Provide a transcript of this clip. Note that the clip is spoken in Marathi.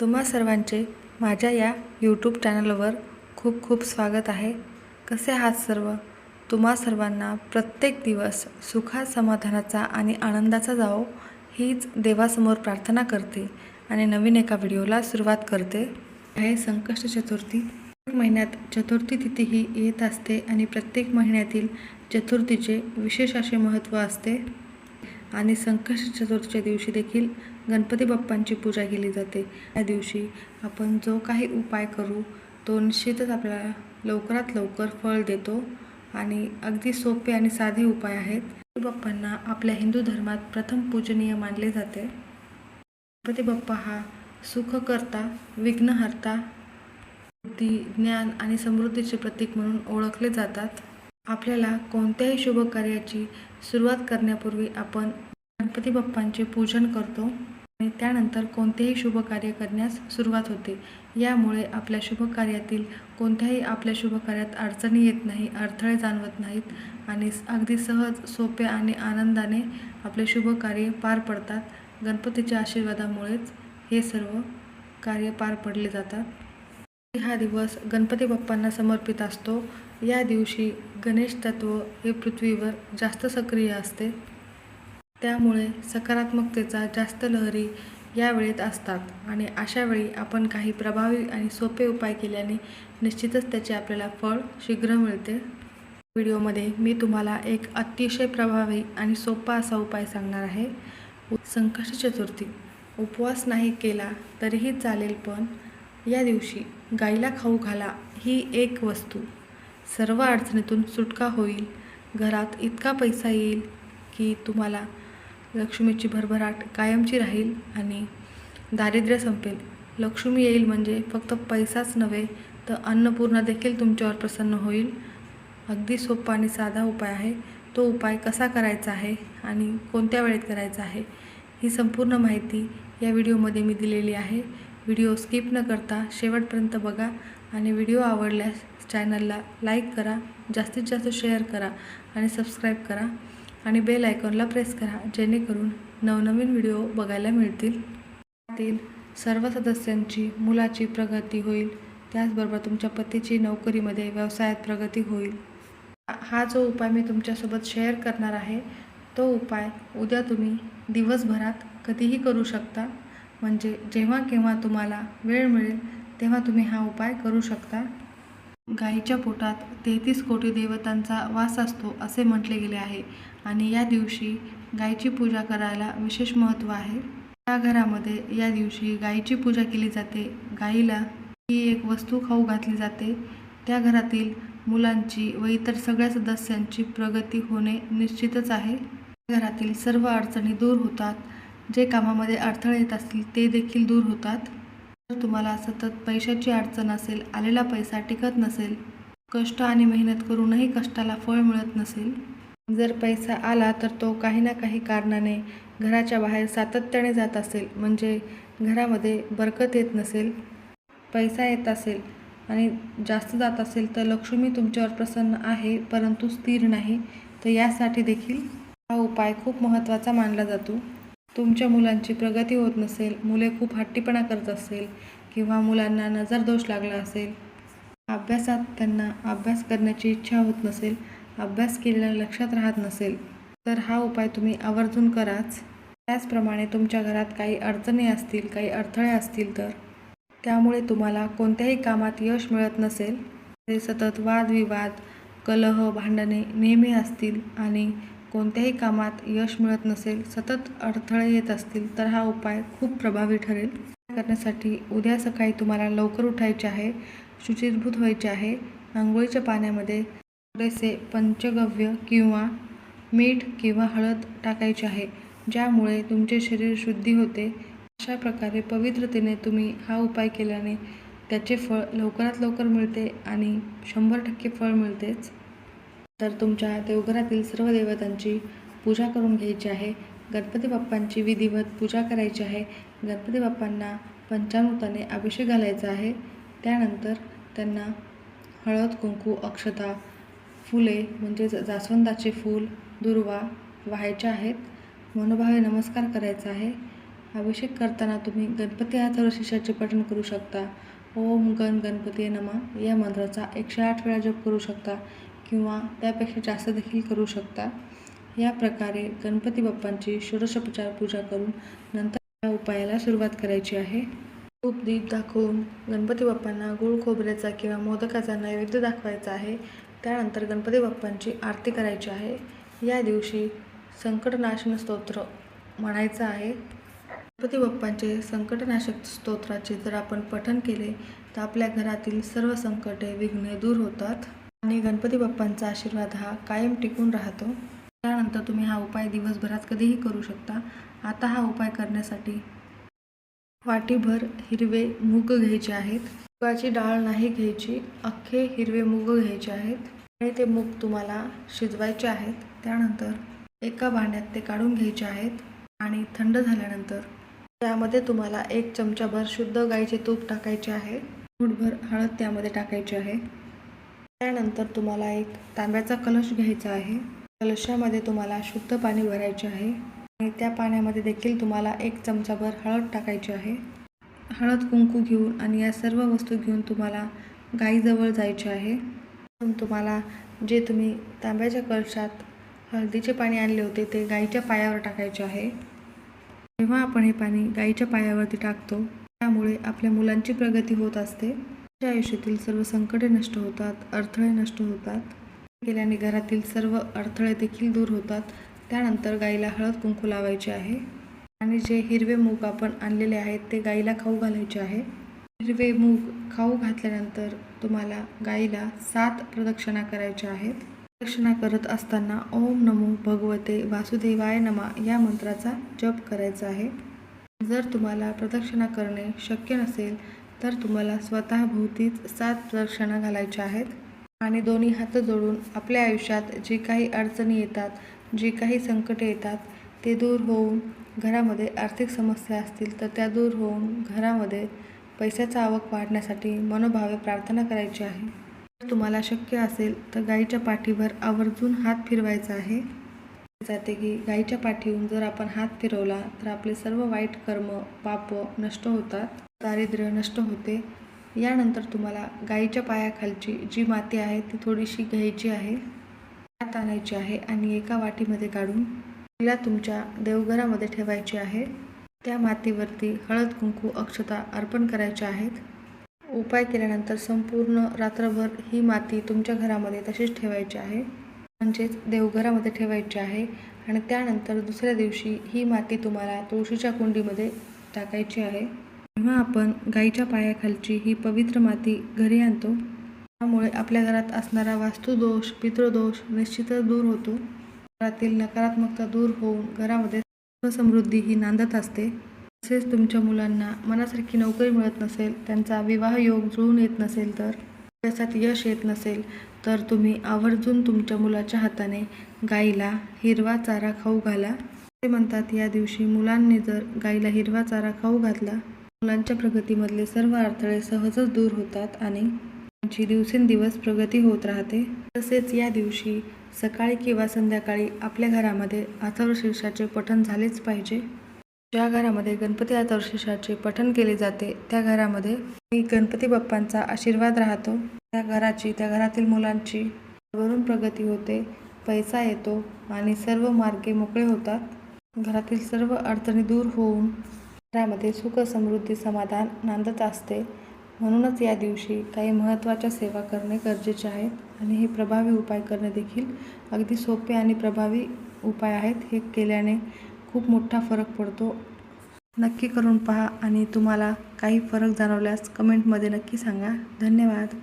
तुम्हा सर्वांचे माझ्या या यूट्यूब चॅनलवर खूप खूप स्वागत आहे. कसे आहात सर्व? तुम्हा सर्वांना प्रत्येक दिवस सुखात समाधानाचा आणि आनंदाचा जावो हीच देवासमोर प्रार्थना करते आणि नवीन एका व्हिडिओला सुरुवात करते. आहे संकष्ट चतुर्थी. प्रत्येक महिन्यात चतुर्थी तिथी ही येत असते आणि प्रत्येक महिन्यातील चतुर्थीचे विशेष असे महत्त्व असते. आणि संकष्ट चतुर्थीच्या दिवशी देखील गणपती बाप्पांची पूजा केली जाते. त्या दिवशी आपण जो काही उपाय करू तो निश्चितच आपल्याला लवकरात लवकर फळ देतो आणि अगदी सोपे आणि साधे उपाय आहेत. बाप्पांना आपल्या हिंदू धर्मात प्रथम पूजनीय मानले जाते. गणपती बाप्पा हा सुखकर्ता विघ्नहर्ता बुद्धी ज्ञान आणि समृद्धीचे प्रतीक म्हणून ओळखले जातात. आपल्याला कोणत्याही शुभ कार्याची सुरुवात करण्यापूर्वी आपण गणपती बाप्पांचे पूजन करतो आणि त्यानंतर कोणतेही शुभ कार्य करण्यास सुरुवात होते. यामुळे आपल्या शुभ कार्यातील कोणत्याही आपल्या शुभ कार्यात अडचणी येत नाही अडथळे जाणवत नाहीत आणि अगदी सहज सोपे आणि आनंदाने आपले शुभ कार्य पार पडतात. गणपतीच्या आशीर्वादामुळेच हे सर्व कार्य पार पडले जातात. हा दिवस गणपती बाप्पांना समर्पित असतो. या दिवशी गणेश तत्व हे पृथ्वीवर जास्त सक्रिय असते. त्यामुळे सकारात्मकतेचा जास्त लहरी या वेळेत असतात आणि अशा वेळी आपण काही प्रभावी आणि सोपे उपाय केल्याने निश्चितच त्याचे आपल्याला फळ शीघ्र मिळते. व्हिडिओमध्ये मी तुम्हाला एक अतिशय प्रभावी आणि सोपा असा उपाय सांगणार आहे. संकष्ट चतुर्थी. उपवास नाही केला तरीही चालेल पण या दिवशी गाईला खाऊ घाला ही एक वस्तू. सर्व अडचणीतून सुटका होईल. घरात इतका पैसा येईल की तुम्हाला लक्ष्मीची भरभराट कायमची राहील आणि दारिद्र्य संपेल. लक्ष्मी येईल म्हणजे फक्त पैसाच नव्हे तर अन्नपूर्णा देखील तुमच्यावर प्रसन्न होईल. अगदी सोपा आणि साधा उपाय आहे. तो उपाय कसा करायचा आहे आणि कोणत्या वेळेत करायचा आहे ही संपूर्ण माहिती या व्हिडिओमध्ये मी दिलेली आहे. व्हिडिओ स्किप न करता शेवटपर्यंत बघा. आणि व्हिडिओ आवडल्यास चॅनलला लाईक करा जास्तीत जास्त शेअर करा आणि सबस्क्राईब करा आणि बेल आयकॉनला प्रेस करा जेणेकरून नवनवीन व्हिडिओ बघायला मिळतील. त्यातील सर्व सदस्यांची मुलाची प्रगती होईल. त्याचबरोबर तुमच्या पतीची नोकरीमध्ये व्यवसायात प्रगती होईल. हा जो उपाय मी तुमच्यासोबत शेअर करणार आहे तो उपाय उद्या तुम्ही दिवसभरात कधीही करू शकता. म्हणजे जेव्हा केव्हा तुम्हाला वेळ मिळेल तेव्हा तुम्ही हा उपाय करू शकता. गाईच्या पोटात तेहतीस कोटी देवतांचा वास असतो असे म्हटले गेले आहे आणि या दिवशी गाईची पूजा करायला विशेष महत्त्व आहे. त्या घरामध्ये या दिवशी गाईची पूजा केली जाते. गाईला ही एक वस्तू खाऊ घातली जाते. त्या घरातील मुलांची व इतर सगळ्या सदस्यांची प्रगती होणे निश्चितच आहे. घरातील सर्व अडचणी दूर होतात. जे कामामध्ये अडथळे येत असतील ते देखील दूर होतात. जर तुम्हाला सतत पैशाची अडचण असेल आलेला पैसा टिकत नसेल कष्ट आणि मेहनत करूनही कष्टाला फळ मिळत नसेल. जर पैसा आला तर तो काही ना काही कारणाने घराच्या बाहेर सातत्याने जात असेल म्हणजे घरामध्ये बरकत येत नसेल पैसा येत असेल आणि जास्त जात असेल तर लक्ष्मी तुमच्यावर प्रसन्न आहे परंतु स्थिर नाही तर यासाठी देखील हा उपाय खूप महत्त्वाचा मानला जातो. तुमच्या मुलांची प्रगती होत नसेल मुले खूप हट्टीपणा करत असेल किंवा मुलांना नजर दोष लागला असेल अभ्यासात त्यांना अभ्यास करण्याची इच्छा होत नसेल अभ्यास केलेला लक्षात राहत नसेल तर हा उपाय तुम्ही आवर्जून कराच. त्याचप्रमाणे तुमच्या घरात काही अडचणी असतील काही अडथळे असतील तर त्यामुळे तुम्हाला कोणत्याही कामात यश मिळत नसेल. ते सतत वादविवाद कलह भांडणे नेहमी असतील आणि कोणत्याही कामात यश मिळत नसेल सतत अडथळे येत असतील तर हा उपाय खूप प्रभावी ठरेल. करण्यासाठी उद्या सकाळी तुम्हाला लवकर उठायचे आहे शुचिर्भूत व्हायचे आहे. आंघोळीच्या पाण्यामध्ये थोडेसे पंचगव्य किंवा मीठ किंवा हळद टाकायचे आहे ज्यामुळे तुमचे शरीर शुद्धी होते. अशा प्रकारे पवित्रतेने तुम्ही हा उपाय केल्याने त्याचे फळ लवकरात लवकर मिळते आणि शंभर टक्के फळ मिळतेच. तर तुमच्या देवघरातील सर्व देवतांची पूजा करून घ्यायची आहे. गणपती बाप्पांची विधिवत पूजा करायची आहे. गणपती बाप्पांना पंचामृताने अभिषेक घालायचा आहे. त्यानंतर त्यांना हळद कुंकू अक्षता फुले म्हणजे ज- जास्वंदाचे फूल दुर्वा व्हायच्या आहेत. मनोभावे नमस्कार करायचा आहे. अभिषेक करताना तुम्ही गणपती हातावर पठण करू शकता. ओम गण गणपती नमा या मंत्राचा एकशे आठ वेळा जप करू शकता. किंवा त्यापेक्षा जास्त देखील करू शकता. या प्रकारे गणपती बाप्पांची षोडशोपचार पूजा करून नंतर या उपायाला सुरुवात करायची आहे. धूप दीप दाखवून गणपती बाप्पांना गुळ खोबऱ्याचा किंवा मोदकाचा नैवेद्य दाखवायचा आहे. त्यानंतर गणपती बाप्पांची आरती करायची आहे. या दिवशी संकटनाशन स्तोत्र म्हणायचं आहे. गणपती बाप्पांचे संकटनाशक स्तोत्राचे जर आपण पठण केले तर आपल्या घरातील सर्व संकटे विघ्ने दूर होतात. आणि गणपती बाप्पांचा आशीर्वाद हा कायम टिकून राहतो. त्यानंतर तुम्ही हा उपाय दिवसभरात कधीही करू शकता. आता हा उपाय करण्यासाठी वाटीभर हिरवे मूग घ्यायचे आहेत. मुगाची डाळ नाही घ्यायची. अख्खे हिरवे मूग घ्यायचे आहेत. आणि ते मूग तुम्हाला शिजवायचे आहेत. त्यानंतर एका भांड्यात ते काढून घ्यायचे आहेत. आणि थंड झाल्यानंतर त्यामध्ये तुम्हाला एक चमचाभर शुद्ध गाईचे तूप टाकायचे आहे. मूठभर हळद त्यामध्ये टाकायची आहे. त्यानंतर तुम्हाला एक तांब्याचा कलश घ्यायचा आहे. कलशामध्ये तुम्हाला शुद्ध पाणी भरायचे आहे. आणि त्या पाण्यामध्ये देखील तुम्हाला एक चमचाभर हळद टाकायची आहे. हळद कुंकू घेऊन आणि या सर्व वस्तू घेऊन तुम्हाला गाईजवळ जायचे आहे. म्हणून तुम्हाला जे तुम्ही तांब्याच्या कलशात हळदीचे पाणी आणले होते ते गाईच्या पायावर टाकायचे आहे. जेव्हा आपण हे पाणी गाईच्या पायावरती टाकतो त्यामुळे आपल्या मुलांची प्रगती होत असते. त्यांच्या आयुष्यातील सर्व संकटे नष्ट होतात अडथळे नष्ट होतात. केल्याने घरातील सर्व अडथळे देखील दूर होतात. त्यानंतर गाईला हळद कुंकू लावायचे आहे. आणि जे हिरवे मूग आपण आणलेले आहेत ते गाईला खाऊ घालायचे आहे. हिरवे मूग खाऊ घातल्यानंतर तुम्हाला गाईला सात प्रदक्षिणा करायच्या आहेत. प्रदक्षिणा करत असताना ओम नमो भगवते वासुदेवाय नमा या मंत्राचा जप करायचा आहे. जर तुम्हाला प्रदक्षिणा करणे शक्य नसेल तर तुम्हाला स्वतःभोवतीच सात प्रदक्षिणा घालायच्या आहेत. आणि दोन्ही हात जोडून आपल्या आयुष्यात जी काही अडचणी येतात जी काही संकटे येतात ते दूर होऊन घरामध्ये आर्थिक समस्या असतील तर त्या दूर होऊन घरामध्ये पैशाचा आवक वाढण्यासाठी मनोभावे प्रार्थना करायची आहे. जर तुम्हाला शक्य असेल तर गाईच्या पाठीवर आवर्जून हात फिरवायचा आहे. जाते की गाईच्या पाठीहून जर आपण हात फिरवला तर आपले सर्व वाईट कर्म पाप नष्ट होतात. दारिद्र्य नष्ट होते. यानंतर तुम्हाला गाईच्या पायाखालची जी माती आहे ती थोडीशी घ्यायची आहे. त्यात आणायची आहे आणि एका वाटीमध्ये काढून तिला तुमच्या देवघरामध्ये ठेवायची आहे. त्या मातीवरती हळद कुंकू अक्षता अर्पण करायच्या आहेत. उपाय केल्यानंतर संपूर्ण रात्रभर ही माती तुमच्या घरामध्ये तशीच ठेवायची आहे. म्हणजेच देवघरामध्ये ठेवायची आहे आणि त्यानंतर दुसऱ्या दिवशी ही माती तुम्हाला तुळशीच्या कुंडीमध्ये टाकायची आहे. जेव्हा आपण गाईच्या पायाखालची ही पवित्र माती घरी आणतो त्यामुळे आपल्या घरात असणारा वास्तुदोष पितृदोष निश्चितच दूर होतो. घरातील नकारात्मकता दूर होऊन घरामध्ये समृद्धी ही नांदत असते. तसेच तुमच्या मुलांना मनासारखी नोकरी मिळत नसेल त्यांचा विवाह योग जुळून येत नसेल तर अभ्यासात यश येत नसेल तर तुम्ही आवर्जून तुमच्या मुलाच्या हाताने गाईला हिरवा चारा खाऊ घाला. ते म्हणतात या दिवशी मुलांनी जर गाईला हिरवा चारा खाऊ घातला मुलांच्या प्रगतीमधले सर्व अडथळे सहजच दूर होतात आणि त्यांची दिवसेंदिवस प्रगती होत राहते. तसेच या दिवशी सकाळी किंवा संध्याकाळी आपल्या घरामध्ये अथर्वशीर्षाचे पठण झालेच पाहिजे. ज्या घरामध्ये गणपती अथर्वशीर्षाचे पठण केले जाते त्या घरामध्ये मी गणपती बाप्पांचा आशीर्वाद राहतो. त्या घराची त्या घरातील मुलांची वरून प्रगती होते पैसा येतो आणि सर्व मार्गे मोकळे होतात. घरातील सर्व अडचणी दूर होऊन घरामध्ये सुख समृद्धी समाधान नांदत असते. म्हणूनच या दिवशी काही महत्त्वाच्या सेवा करणे गरजेचे आहेत आणि हे प्रभावी उपाय करणे देखील अगदी सोपे आणि प्रभावी उपाय आहेत. हे केल्याने खूप मोठा फरक पडतो. नक्की करून पहा आणि तुम्हाला काही फरक जाणवल्यास कमेंटमध्ये नक्की सांगा. धन्यवाद.